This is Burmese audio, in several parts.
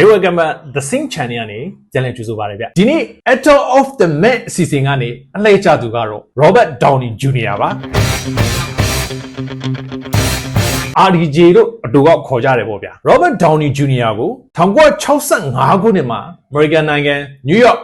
Hey welcome back the Sing Channel ကနေပြန်လည်ကြိုဆိုပါရစေဗျဒီနေ့ Actor of the Met အစီအစဉ်ကနေအလှည့်ကျသူကတော့ Robert Downey Jr. ပါ RDJ တို့အတူကခေါ်ကြတယ်ပေါ့ဗျာ Robert Downey Jr. ကို1965ခုနှစ်မှာ American နိုင်ငံ New York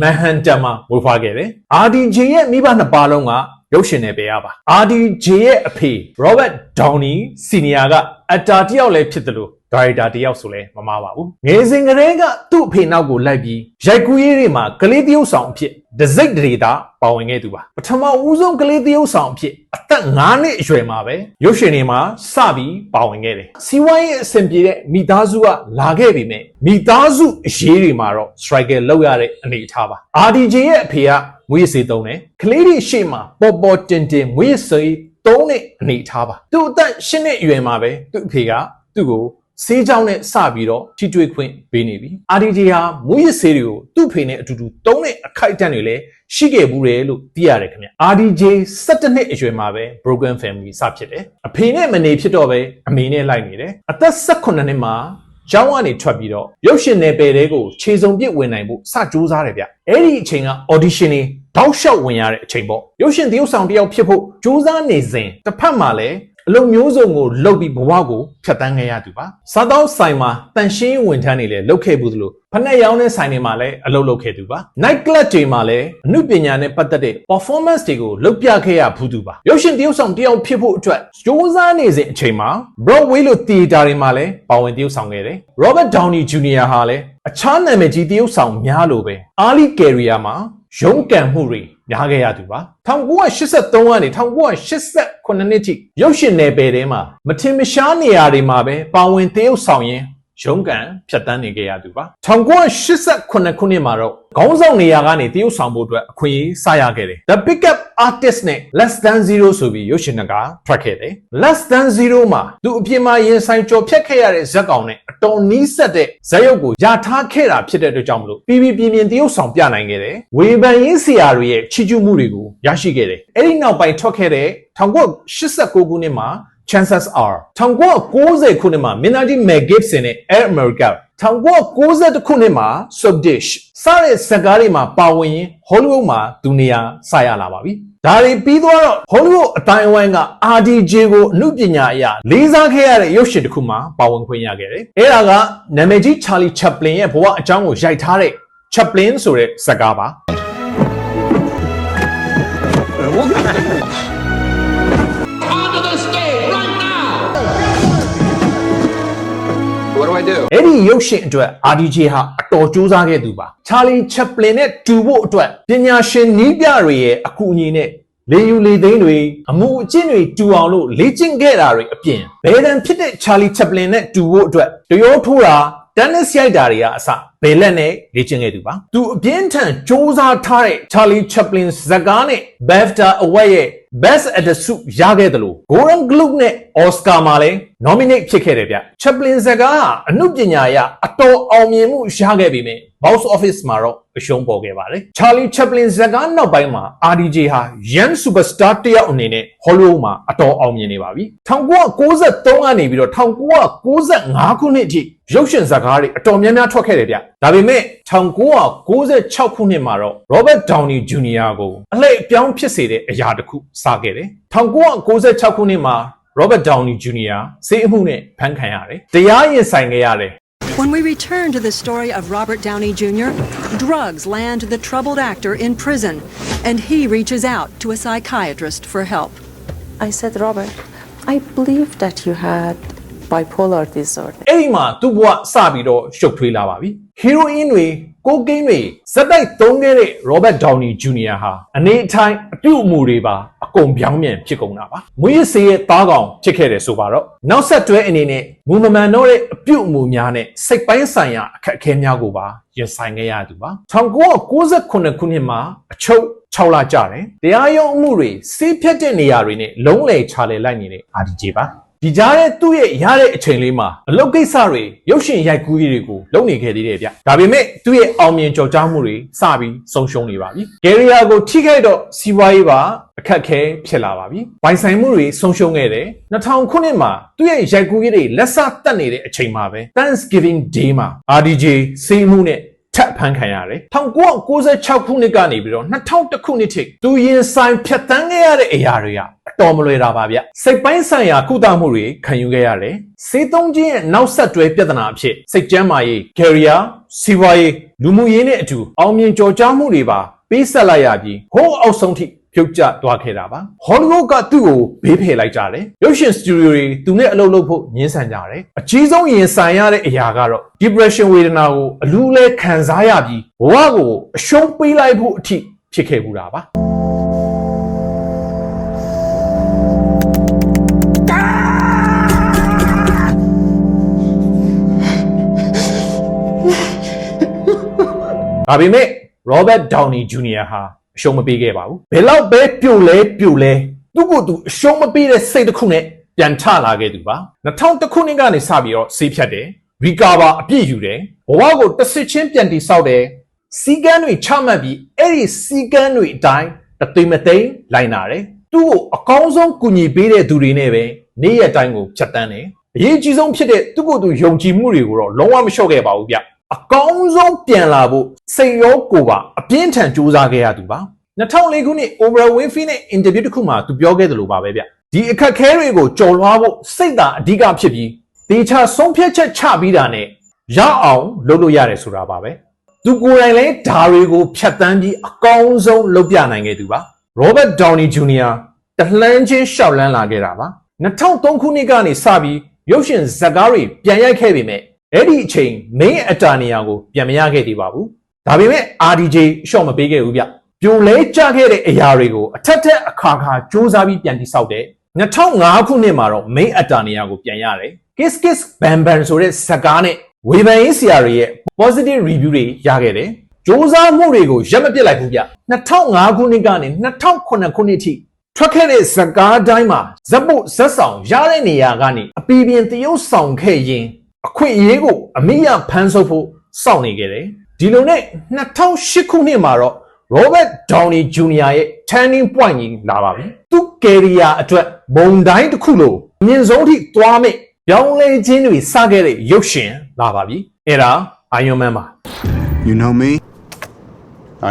Manhattan မှာမွေးဖွားခဲ့တယ် RDJ ရဲ့မိဘနှစ်ပါးလုံးက ရုပ်ရှင်နယ်ပယ်ရပါ RDJ ရဲ့အဖေ Robert Downey Sr. ကအက်တာတစ်ယောက်လည်းဖြစ်တယ်လို့ဒါရိုက်တာတစ်ယောက်ဆိုလဲမမှားပါဘူးငယ်စဉ်ကတည်းကသူ့အဖေနောက်ကိုလိုက်ပြီးရိုက်ကူးရေးတွေမှာကလေးတယောက်ဆောင်အဖြစ်ဒစိတ်ဒေတာပါဝင်ခဲ့သူပါပထမဦးဆုံးကလေးတယောက်ဆောင်အဖြစ်အသက်9နှစ်အရွယ်မှာပဲရုပ်ရှင်တွေမှာစပြီးပါဝင်ခဲ့တယ်စီဝိုင်းရဲ့အဆင်ပြေတဲ့မိသားစုကလာခဲ့ပြီမဲ့မိသားစုအရေးတွေမှာတော့ striker လောက်ရတဲ့အနေအထားပါ RDJ ရဲ့အဖေက မွေးစေသုံးတယ်ကလေးတွေရှေ့မှာပေါ်ပေါ်တင်တင်မွေးစေသုံးတဲ့အနေအထားပါသူ့အသက်10နှစ်အရွယ်မှာပဲသူ့အဖေကသူ့ကိုဆေးကြောင်းနဲ့စပြီးတော့ထိတွေ့ခွင့်ပေးနေပြီ။ RDJ ဟာမွေးရဆေးတွေကိုသူ့ဖေနဲ့အတူတူတုံးတဲ့အခိုက်အတန့်တွေလည်းရှိခဲ့ဘူးတယ်လို့သိရတယ်ခင်ဗျ။ RDJ 17နှစ်အရွယ်မှာပဲ Broken Family စဖြစ်တယ်။အဖေနဲ့မနေဖြစ်တော့ပဲအမေနဲ့လိုက်နေတယ်။အသက်18နှစ်မှာ ကျောင်းကနေထွက်ပြီးတော့ရုပ်ရှင်နယ်ပယ်တွေကိုခြေစုံပစ်ဝင်နိုင်ဖို့စကြိုးစားတယ်ဗျ။အဲ့ဒီအချိန်က audition တွေတောက်လျှောက်ဝင်ရတဲ့အချိန်ပေါ့။ရုပ်ရှင်သရုပ်ဆောင်တစ်ယောက်ဖြစ်ဖို့ကြိုးစားနေစဉ်တစ်ဖက်မှာလည်း အလုံးမျိုးစုံကိုလှုပ်ပြီးဘဝကိုဖြတ်တန်းခဲ့ရသူပါစားတောက်ဆိုင်မှာတန်ရှင်းဝန်ထမ်းတွေလည်းလှုပ်ခဲ့ဘူးသလိုဖက်ရောင်းတဲ့ဆိုင်တွေမှာလည်းအလုပ်လုပ်ခဲ့သူပါ night club တွေမှာလည်းအမှုပညာနဲ့ပတ်သက်တဲ့ performance တွေကိုလုပ်ပြခဲ့ရဘူးသူပါရုပ်ရှင်တရုပ်ဆောင်တယောက်ဖြစ်ဖို့အတွက်စူးစမ်းနေစဉ်အချိန်မှာ Broadway လို့ theater တွေမှာလည်းပါဝင်တရုပ်ဆောင်ခဲ့တယ် Robert Downey Jr. ဟာလည်းအခြားနာမည်ကြီးတရုပ်ဆောင်များလိုပဲ early career မှာ ရုန်းကန်မှုတွေများခဲ့ရသူပါ1983ကနေ1988နှစ်ထိရုပ်ရှင်နယ်ပယ်ထဲမှာမထင်မရှားနေရာတွေမှာပဲပါဝင်တရုပ်ဆောင်ရင်း ရုံးကန်ဖြတ်တန်းနေခဲ့ရသူပါ1988ခုနှစ်မှာတော့ခေါင်းဆောင်နေရာကနေတရုပ်ဆောင်ဖို့အတွက်အခွင့်အရေးစရခဲ့တယ် The Pickup Artist နဲ့ Less Than Zero ဆိုပြီးရုပ်ရှင်ကထွက်ခဲ့တယ် Less Than Zero မှာသူအပြင်မှာရင်ဆိုင်ကြော်ဖြတ်ခဲ့ရတဲ့ဇက်ကောင်နဲ့အတော်နီးစပ်တဲ့ဇက်ရုပ်ကိုယာထားခဲ့တာဖြစ်တဲ့အတွက်ကြောင့်မလို့ပြည်ပြည်ပြင်းပြင်းတရုပ်ဆောင်ပြနိုင်ခဲ့တယ်ဝေဖန်ရင်းဆရာတွေရဲ့ချီးကျူးမှုတွေကိုရရှိခဲ့တယ်အဲ့ဒီနောက်ပိုင်းထွက်ခဲ့တဲ့1989ခုနှစ်မှာ chances are 1990ခုနှစ်မှာ Minaj Mel Gibson နဲ့ Air America 1990ခုနှစ်မှာ Subdish စတဲ့ဇာတ်ကားတွေမှာပါဝင်ရင် Hollywood မှာဒုနေရာစရလာပါပြီ။ဒါတွေပြီးသွားတော့ Hollywood အတိုင်းအဝိုင်းက RDJ ကိုအမှုပညာအရာလေးစားခဲ့ရတဲ့ရုပ်ရှင်တစ်ခုမှာပါဝင်ခွင့်ရခဲ့တယ်။အဲဒါကနာမည်ကြီး Charlie Chaplin ရဲ့ဘဝအကြောင်းကိုရိုက်ထားတဲ့ Chaplin ဆိုတဲ့ဇာတ်ကားပါ။ What do I do? အဲ့ဒီရုပ်ရှင်အတွက် RDJ ဟာအတော်ကြိုးစားခဲ့သူပါ။ Charlie Chaplin နဲ့တူဖို့အတွက်ပညာရှင်နီးပြတွေရဲ့အကူအညီနဲ့လေယူလေသိန်းတွေအမှုအကျင့်တွေတူအောင်လို့လေ့ကျင့်ခဲ့တာတွေအပြင်ဘယ်တန်ဖြစ်တဲ့ Charlie Chaplin နဲ့တူဖို့အတွက်တရောထိုးတာတန်းနဲ့ရိုက်တာတွေကအစဘယ်လက်နဲ့လေ့ကျင့်ခဲ့သူပါသူအပြင်းထန်စ조사ထားတဲ့ Charlie Chaplin ဇာတ်ကားနဲ့ BAFTA Award ရဲ့ Best Actor ဆုရခဲ့တယ်လို့ Golden Globe နဲ့ Oscar မှာလည်း nominate ဖြစ်ခဲ့တယ်ဗျ Chaplin ဇာတ်ကားဟာအမှုပညာအရအတော်အောင်မြင်မှုရခဲ့ပြီမဲ့ box office မှာတော့အရှုံးပေါ်ခဲ့ပါတယ် Charlie Chaplin ဇာတ်ကားနောက်ပိုင်းမှာ RDJ ဟာ young superstar တစ်ယောက်အနေနဲ့ Hollywood မှာအတော်အောင်မြင်နေပါပြီ1993ကနေပြီးတော့1995ခုနှစ်အထိရုပ်ရှင်ဇာတ်ကားတွေအတော်များများထွက်ခဲ့တယ်ဗျဒါပေမဲ့1996ခုနှစ်မှာတော့ Robert Downey Jr. ကိုအလှည့်အပြောင်းဖြစ်စေတဲ့အရာတစ်ခုစခဲ့တယ်1996ခုနှစ်မှာ Robert Downey Jr. စေအမှုနဲ့ဖမ်းခံရတယ်တရားရင်ဆိုင်ခဲ့ရတယ် When we return to the story of Robert Downey Jr., drugs land the troubled actor in prison, and he reaches out to a psychiatrist for help. I said, Robert, I believe that you had bipolar disorder. အဲ့ဒီမှာသူ့ဘဝစပြီးတော့ရှုပ်ထွေးလာပါပြီဟီရိုအင်းတွေ ကိုကိန်းတွေဇက်တိုက်သုံးခဲ့တဲ့ Robert Downey Jr. ဟာအနေအထိုင်အပြုအမူတွေပါအကုန်ပြောင်းပြန်ဖြစ်ကုန်တာပါမွေးစေရဲ့သားကောင်ဖြစ်ခဲ့တယ်ဆိုပါတော့နောက်ဆက်တွဲအနေနဲ့မူမမှန်တော့တဲ့အပြုအမူများနဲ့စိတ်ပိုင်းဆိုင်ရာအခက်အခဲများကိုပါရင်ဆိုင်ခဲ့ရသူပါ1998ခုနှစ်မှာအချုပ်6လကြာတယ်တရားရုံးအမှုတွေစီးဖြတ်တဲ့နေရာတွေနဲ့လုံးလည်ချလဲလိုက်နေတဲ့ RDJ ပါ ဒီကြားထဲသူ့ရဲ့ရတဲ့အချိန်လေးမှာအလုပ်ကိစ္စတွေရုပ်ရှင်ရိုက်ကူးရေးတွေကိုလုပ်နေခဲ့သေးတယ်ဗျဒါပေမဲ့သူ့ရဲ့အောင်မြင်ကြော်ကြားမှုတွေစပြီးဆုံးရှုံးနေပါပြီဂယ်ရီယာကိုထိခိုက်တော့စီးပွားရေးပါအခက်အခဲဖြစ်လာပါပြီပိုင်ဆိုင်မှုတွေဆုံးရှုံးခဲ့တယ်2000ခုနှစ်မှာသူ့ရဲ့ရိုက်ကူးရေးတွေလက်စတက်နေတဲ့အချိန်မှာပဲ Thanksgiving Day မှာ RDJ စေးမှုနဲ့ထပ်ဖမ်းခံရတယ်1996ခုနှစ်ကနေပြီးတော့2001ခုနှစ်ထိသူရင်ဆိုင်ဖြတ်တန်းခဲ့ရတဲ့အရာတွေကအ တော်မလွယ်တာပါဗျစိတ်ပိုင်းဆိုင်ရာကုသမှုတွေခံယူခဲ့ရတယ်စေသုံးခြင်းရဲ့နောက်ဆက်တွဲပြဿနာအဖြစ်စိတ်ကျန်းမာရေး career စီးပွားရေးလူမှုရေးနဲ့အတူအောင်မြင်ကြော်ကြားမှုတွေပါပေးဆက်လိုက်ရပြီးဟိုးအောက်ဆုံးထိပြုတ်ကျသွားခဲ့တာပါဟောလိဝုဒ်ကသူ့ကိုဘေးဖယ်လိုက်ကြတယ်ရုပ်ရှင်စတူဒီယိုတွေသူနဲ့အလုပ်လုပ်ဖို့ညှင်းဆန်ကြတယ်အကြီးဆုံးရင်ဆိုင်ရတဲ့အရာကတော့ depression ဝေဒနာကိုအလူးလဲခံစားရပြီးဘဝကိုအရှုံးပေးလိုက်ဖို့အထိဖြစ်ခဲ့ဘူးတာပါ ဒါပေမဲ့ Robert Downey Jr. ဟာအရှုံးမပေးခဲ့ပါဘူး။ဘယ်တော့ပဲပြုတ်လဲပြုတ်လဲသူ့ကိုယ်သူအရှုံးမပေးတဲ့စိတ်တစ်ခုနဲ့ပြန်ထလာခဲ့သူပါ။2000ခုနှစ်ကနေစပြီးတော့ဆေးဖြတ်တယ်။ recover အပြည့်ယူတယ်။ဘဝကိုတစ်စစ်ချင်းပြန်တိဆောက်တယ်။စီကန်းတွေချမှတ်ပြီးအဲ့ဒီစီကန်းတွေအတိုင်းတသိမ့်မသိမ့်လိုက်နာတယ်။သူ့ကိုအကောင်းဆုံးကူညီပေးတဲ့သူတွေနဲ့ပဲနေ့ရက်တိုင်းကိုဖြတ်တန်းတယ်။အရေးကြီးဆုံးဖြစ်တဲ့သူ့ကိုယ်သူယုံကြည်မှုတွေကိုတော့လုံးဝမလျှော့ခဲ့ပါဘူးဗျ။ အကောင်းဆုံးပြန်လာဖို့စိတ်ရောကိုယ်ပါအပြင်းထန်ကြိုးစားခဲ့ရသူပါ2004ခုနှစ် Oprah Winfrey နဲ့ interview တစ်ခုမှာသူပြောခဲ့သလိုပါပဲဗျဒီအခက်ခဲတွေကိုကြော်လွှားဖို့စိတ်သာအဓိကဖြစ်ပြီးတေချာဆုံးဖြတ်ချက်ချပြီးတာနဲ့ရအောင်လုပ်လို့ရတယ်ဆိုတာပါပဲသူကိုယ်တိုင်လည်းဓာတွေကိုဖြတ်တန်းပြီးအကောင်းဆုံးလုပ်ပြနိုင်ခဲ့သူပါ Robert Downey Jr. တလှမ်းချင်းရှောက်လန်းလာခဲ့တာပါ2003ခုနှစ်ကနေစပြီးရုပ်ရှင်ဇာတ်ကားတွေပြန်ရိုက်ခဲ့ပေမဲ့ အဲ့ဒီအချိန် main အတာနေရာကိုပြန်မရခဲ့သေးပါဘူးဒါပေမဲ့ RDJ ရှော့မပေးခဲ့ဘူးဗျပြိုလဲကျခဲ့တဲ့အရာတွေကိုအထက်ထက်အခါခါစူးစမ်းပြီးပြန်တိဆောက်တယ်2005ခုနှစ်မှာတော့ main အတာနေရာကိုပြန်ရတယ် Kiss Kiss Bang Bang ဆိုတဲ့ဇာတ်ကားနဲ့ဝေဖန်ရေးဆရာတွေရဲ့ positive review တွေရခဲ့တယ်စူးစမ်းမှုတွေကိုရက်မပစ်လိုက်ဘူးဗျ2005ခုနှစ်ကနေ2009ခုနှစ်ထိထွက်ခဲ့တဲ့ဇကားတိုင်းမှာဇက်ပုတ်ဇက်ဆောင်ရတဲ့နေရာကနေအပီပြင်တရုပ်ဆောင်ခဲ့ရင် အခွင့်အရေးကိုအမိရဖမ်းဆုပ်ဖို့စောင့်နေခဲ့တယ်ဒီလိုနဲ့2008ခုနှစ်မှာတော့ Robert Downey Jr. ရဲ့ turning point ကြီးလာပါပြီသူ့ career အတွက်ဘုံတိုင်းတစ်ခုလို့အမြင့်ဆုံးထိသွားမဲ့ပြောင်းလဲခြင်းတွေစခဲ့တဲ့ရုပ်ရှင်လာပါပြီအဲ့ဒါ Iron Man ပါ You know me?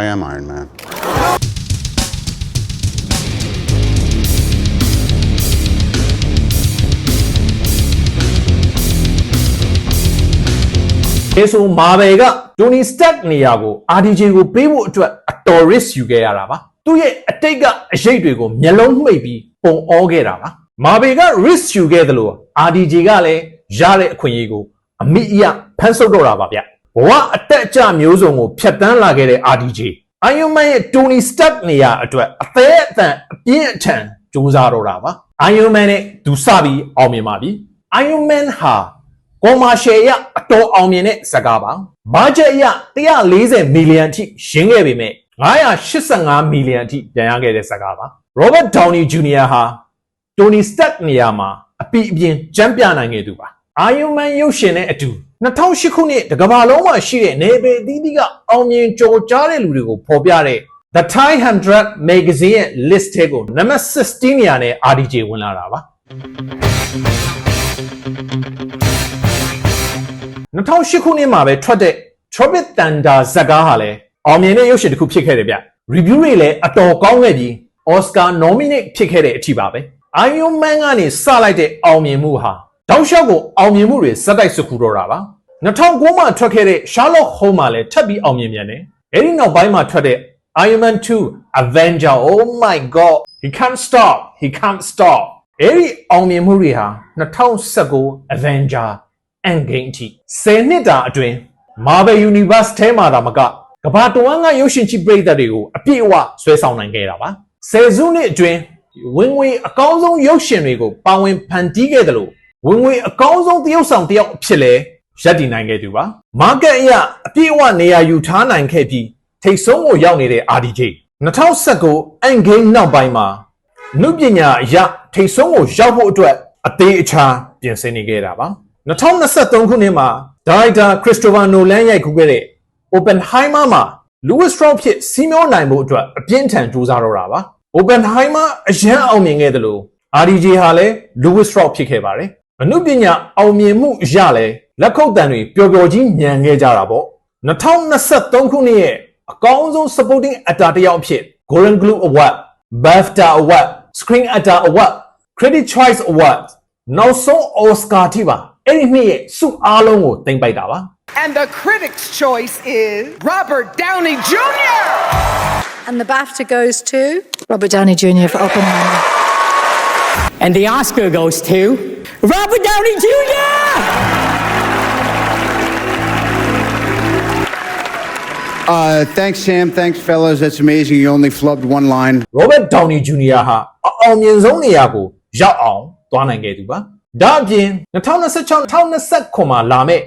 I am Iron Man. အဲဆို Marvel က Tony Stark နေရာကို RDJ ကိုပေးဖို့အတွက်အတော် risk ယူခဲ့ရတာပါသူ့ရဲ့အတိတ်ကအရေးတွေကိုမျက်လုံးမှိတ်ပြီးပုံအောခဲ့တာပါ Marvel က risk ယူခဲ့တယ်လို့ RDJ ကလည်းရတဲ့အခွင့်အရေးကိုအမိအယဖန်ဆုပ်တော့တာပါဗျဘဝအတက်အကျမျိုးစုံကိုဖျက်ဆီးလာခဲ့တဲ့ RDJ Iron Man ရဲ့ Tony Stark နေရာအတွက်အသေးအတန်အပြင်းအထန်စူးစမ်းတော့တာပါ Iron Man နဲ့သူစပြီးအောင်မြင်ပါပြီ Iron Man ဟာ ကွန်မာရှယ်ရအတော်အောင်မြင်တဲ့ဇာတ်ကားပါ။ဘာဂျက်ရ140မီလီယံအထိရှင်းခဲ့ပေမဲ့985မီလီယံအထိပြန်ရခဲ့တဲ့ဇာတ်ကားပါ။ Robert Downey Jr. ဟာ Tony Stark နေရာမှာအပီအပြင်ကြမ်းပြနိုင်ခဲ့သူပါ။ Iron Man ရုပ်ရှင်နဲ့အတူ2008ခုနှစ်တကမ္ဘာလုံးမှာရှိတဲ့နေပယ်အသီးသီးကအောင်မြင်ကြော်ကြားတဲ့လူတွေကိုဖော်ပြတဲ့ The Thai 100 Magazine ရဲ့ list ထဲကိုနံပါတ်16နေရာနဲ့ RDJ ဝင်လာတာပါ။ 2008ခုနှစ်မှာပဲထွက်တဲ့ Tropic Thunder ဇာတ်ကားဟာလည်းအောင်မြင်တဲ့ရုပ်ရှင်တစ်ခုဖြစ်ခဲ့တယ်ဗျ။ review တွေလည်းအတော်ကောင်းခဲ့ပြီး Oscar nominate ဖြစ်ခဲ့တဲ့အထိပါပဲ။ Iron Man ကနေစလိုက်တဲ့အောင်မြင်မှုဟာတောက်လျှောက်ကိုအောင်မြင်မှုတွေစက်တိုက်စကူတော့တာပါ။2009မှာထွက်ခဲ့တဲ့ Sherlock Holmes မှာလည်းထပ်ပြီးအောင်မြင်ပြန်တယ်။အဲဒီနောက်ပိုင်းမှာထွက်တဲ့ Iron Man 2 Avenger oh my god he can't stop he can't stop အဲဒီအောင်မြင်မှုတွေဟာ2019 Avenger Endgame အထိ10နှစ်တာအတွင်း Marvel Universe ထဲမှာဒါမကကမ္ဘာတဝန်းကရုပ်ရှင်ချိပရိသတ်တွေကိုအပြည့်အဝဆွဲဆောင်နိုင်ခဲ့တာပါဆယ်စုနှစ်အတွင်းဝင်ငွေအကောင်းဆုံးရုပ်ရှင်တွေကိုပါဝင်ဖန်တီးခဲ့တယ်လို့ဝင်ငွေအကောင်းဆုံးတရုပ်ဆောင်တစ်ယောက်အဖြစ်လဲရပ်တည်နိုင်ခဲ့သူပါ market အရအပြည့်အဝနေရာယူထားနိုင်ခဲ့ပြီးထိတ်ဆုံးကိုရောက်နေတဲ့ RDJ 2019 Endgame နောက်ပိုင်းမှာနုပညာအရထိတ်ဆုံးကိုရောက်ဖို့အတွက်အသေးအချာပြင်ဆင်နေခဲ့တာပါ 2023ခုနှစ်မှာဒါရိုက်တာခရစ္စတိုဖာနိုလန်ရိုက်ကူးခဲ့တဲ့ Oppenheimer မှာ Louis Strauss ဖြစ်စီးမျောနိုင်ဖို့အတွက်အပြင်းထန်ကြိုးစားတော့တာပါ Oppenheimer အရန်အောင်မြင်ခဲ့တယ်လို့ RDJ ဟာလည်း Louis Strauss ဖြစ်ခဲ့ပါတယ်အနုပညာအောင်မြင်မှုရလဲလက်ခုပ်တန်တွေပျော်ပျော်ကြီးညံခဲ့ကြတာပေါ့2023ခုနှစ်ရဲ့အကောင်းဆုံး supporting actor တစ်ယောက်အဖြစ် Golden Globe Award, BAFTA Award, Screen Actor Award, Critic Choice Award နောက်ဆုံး Oscar ထိပါ အဲ့ဒီနှစ်ရဲ့စုအားလုံးကိုတင်ပိုက်တာပါ And the critics' choice is Robert Downey Jr. And the BAFTA goes to Robert Downey Jr. for Oppenheimer. And the Oscar goes to Robert Downey Jr. Uh, thanks, Sam. Thanks, fellas. That's amazing. You only flubbed one line. Robert Downey Jr. ဟာအအောင်မြင်ဆုံးနေရာကိုရောက်အောင်သွားနိုင်ခဲ့သူပါ ဒါအပြင်2026-2029မှာလာမယ့်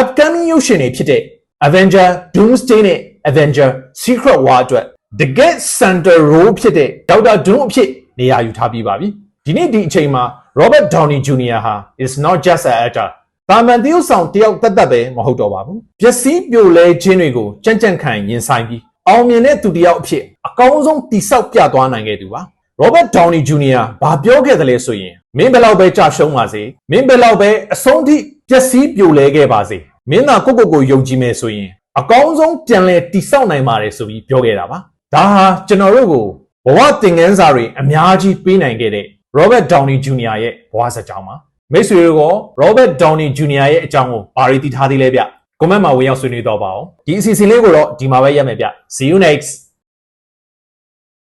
upcoming ရုပ်ရှင်တွေဖြစ်တဲ့ Avenger Doomsday နဲ့ Avenger Secret War အတွက်တကယ် center role ဖြစ်တဲ့ Doctor Doom အဖြစ်နေရာယူထားပြီးပါပြီဒီနေ့ဒီအချိန်မှာ Robert Downey Jr. ဟာ is not just an actor တာမန်တရုပ်ဆောင်တယောက်တက်တက်ပဲမဟုတ်တော့ပါဘူးပျက်စီးပြိုလဲခြင်းတွေကိုကြံ့ကြံ့ခံရင်ဆိုင်ပြီးအောင်မြင်တဲ့သူတစ်ယောက်အဖြစ်အကောင်းဆုံးတိဆောက်ပြသွားနိုင်ခဲ့သူပါ Robert Downey Jr. ဘာပြောခဲ့တယ်လဲဆိုရင်မင်းဘယ်လောက်ပဲကြာရှုံးပါစေမင်းဘယ်လောက်ပဲအဆုံးထိပျက်စီးပြိုလဲခဲ့ပါစေမင်းသာကိုယ့်ကိုယ်ကိုယုံကြည်မယ်ဆိုရင်အကောင်းဆုံးပြန်လဲတိဆောက်နိုင်ပါတယ်ဆိုပြီးပြောခဲ့တာပါဒါဟာကျွန်တော်တို့ကိုဘဝသင်ခန်းစာတွေအများကြီးပေးနိုင်ခဲ့တဲ့ Robert Downey Jr. ရဲ့ဘဝစကြောင်းပါမိတ်ဆွေတို့က Robert Downey Jr. ရဲ့အကြောင်းကိုဘာတွေသိထားသေးလဲဗျ comment မှာဝင်ရောက်ဆွေးနွေးတော့ပါအောင်ဒီအစီအစဉ်လေးကိုတော့ဒီမှာပဲရပ်မယ်ဗျ see you next